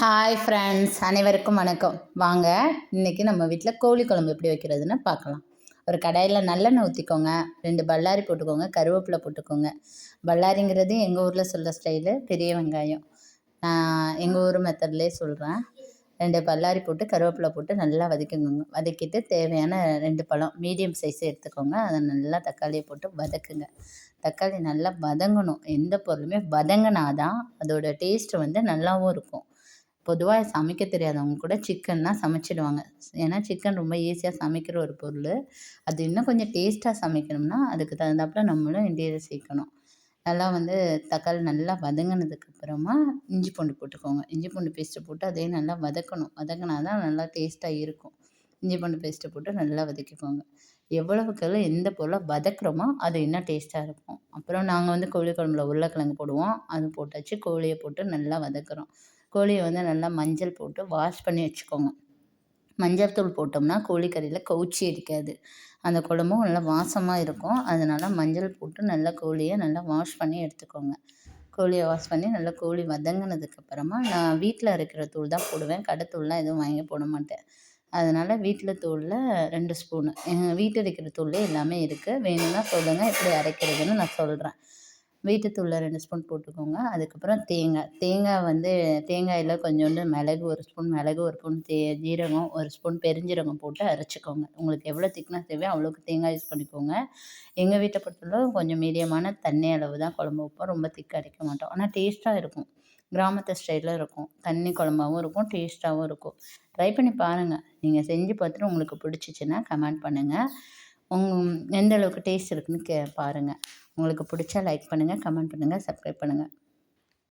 Hi friends அனைவருக்கும் வணக்கம். வாங்க இன்றைக்கி நம்ம வீட்டில் கோழி குழம்பு எப்படி வைக்கிறதுன்னு பார்க்கலாம். ஒரு கடாயில் நல்லெண்ணெய் ஊற்றிக்கோங்க ரெண்டு பல்லாரி போட்டுக்கோங்க. கருவேப்பிலை போட்டுக்கோங்க. பல்லாரிங்கிறது எங்கள் ஊரில் சொல்ல ஸ்டைலு பெரிய வெங்காயம். நான் எங்கள் ஊர் மெத்தட்லேயே சொல்கிறேன் ரெண்டு பல்லாரி போட்டு கருவேப்பிலை போட்டு நல்லா வதக்கிக்கோங்க வதக்கிட்டு தேவையான ரெண்டு பழம் மீடியம் சைஸ் எடுத்துக்கோங்க. அதை நல்லா தக்காளியை போட்டு வதக்குங்க. தக்காளி நல்லா வதங்கணும். எந்த பொருளுமே வதங்கினாதான் அதோடய அதோட டேஸ்ட்டு வந்து நல்லாவும் இருக்கும். பொதுவாக சமைக்க தெரியாதவங்க கூட சிக்கன்னா சமைச்சிடுவாங்க. ஏன்னா சிக்கன் ரொம்ப ஈஸியாக சமைக்கிற ஒரு பொருள். அது இன்னும் கொஞ்சம் டேஸ்ட்டாக சமைக்கணும்னா அதுக்கு தகுந்தாப்புல நம்மளும் இன்டீரியர் சேர்க்கணும் நல்லா வந்து தக்காளி நல்லா வதங்கினதுக்கப்புறமா இஞ்சி பூண்டு போட்டுக்கோங்க. இஞ்சி பூண்டு பேஸ்ட்டு போட்டு அதே நல்லா வதக்கணும். வதக்கினா தான் நல்லா டேஸ்ட்டாக இருக்கும். இஞ்சி பூண்டு பேஸ்ட்டு போட்டு நல்லா வதக்கிக்கோங்க. எவ்வளவுக்கு எந்த பொருளை வதக்குறோமோ அது இன்னும் டேஸ்ட்டாக இருக்கும். அப்புறம் நாங்கள் வந்து கோழி குழம்புல உருளைக்கிழங்கு போடுவோம். அது போட்டாச்சு கோழியை போட்டு நல்லா வதக்குறோம். கோழியை வந்து நல்லா மஞ்சள் போட்டு வாஷ் பண்ணி வச்சுக்கோங்க. மஞ்சள் தூள் போட்டோம்னா கோழிக்கறியில் கவுச்சி அடிக்காது. அந்த குழம்பும் நல்லா வாசமாக இருக்கும். அதனால் மஞ்சள் போட்டு நல்லா கோழியை நல்லா வாஷ் பண்ணி எடுத்துக்கோங்க. கோழியை வாஷ் பண்ணி நல்லா கோழி வதங்கினதுக்கப்புறமா நான் வீட்டில் அரைக்கிற தூள் தான் போடுவேன். கடை தூள்லாம் எதுவும் வாங்கி போட மாட்டேன். அதனால் வீட்டில் தூளில் ரெண்டு ஸ்பூனு. எங்கள் வீட்டு அரைக்கிற தூள் எல்லாமே இருக்குது வேணும்னா சொல்லுங்கள் எப்படி அரைக்கிறதுன்னு நான் சொல்கிறேன் வீட்டுத்தூளில் ரெண்டு ஸ்பூன் போட்டுக்கோங்க. அதுக்கப்புறம் தேங்காய் தேங்காய் வந்து தேங்காயில் கொஞ்சோண்டு மிளகு ஒரு ஸ்பூன் மிளகு ஒரு ஸ்பூன் தே ஜீரகம் ஒரு ஸ்பூன் பெருஞ்சீரகம் போட்டு அரைச்சிக்கோங்க. உங்களுக்கு எவ்வளோ திக்னஸ் தேவையோ அவ்வளோக்கு தேங்காய் யூஸ் பண்ணிக்கோங்க. எங்கள் வீட்டை பொறுத்தளவு கொஞ்சம் மீடியமான தண்ணி அளவு தான் குழம்பு வைப்போம். ரொம்ப திக் அரைக்க மாட்டோம். ஆனால் டேஸ்ட்டாக இருக்கும். கிராமத்து ஸ்டைலில் இருக்கும். தண்ணி குழம்பாகவும் இருக்கும் டேஸ்ட்டாகவும் இருக்கும். ட்ரை பண்ணி பாருங்கள் நீங்கள் செஞ்சு பார்த்துட்டு உங்களுக்கு பிடிச்சிச்சின்னா கமெண்ட் பண்ணுங்கள் உங் எந்த அளவுக்கு டேஸ்ட் இருக்குதுன்னு கே பாருங்கள் உங்களுக்கு பிடிச்சா லைக் பண்ணுங்கள் கமெண்ட் பண்ணுங்கள் சப்ஸ்கிரைப் பண்ணுங்கள்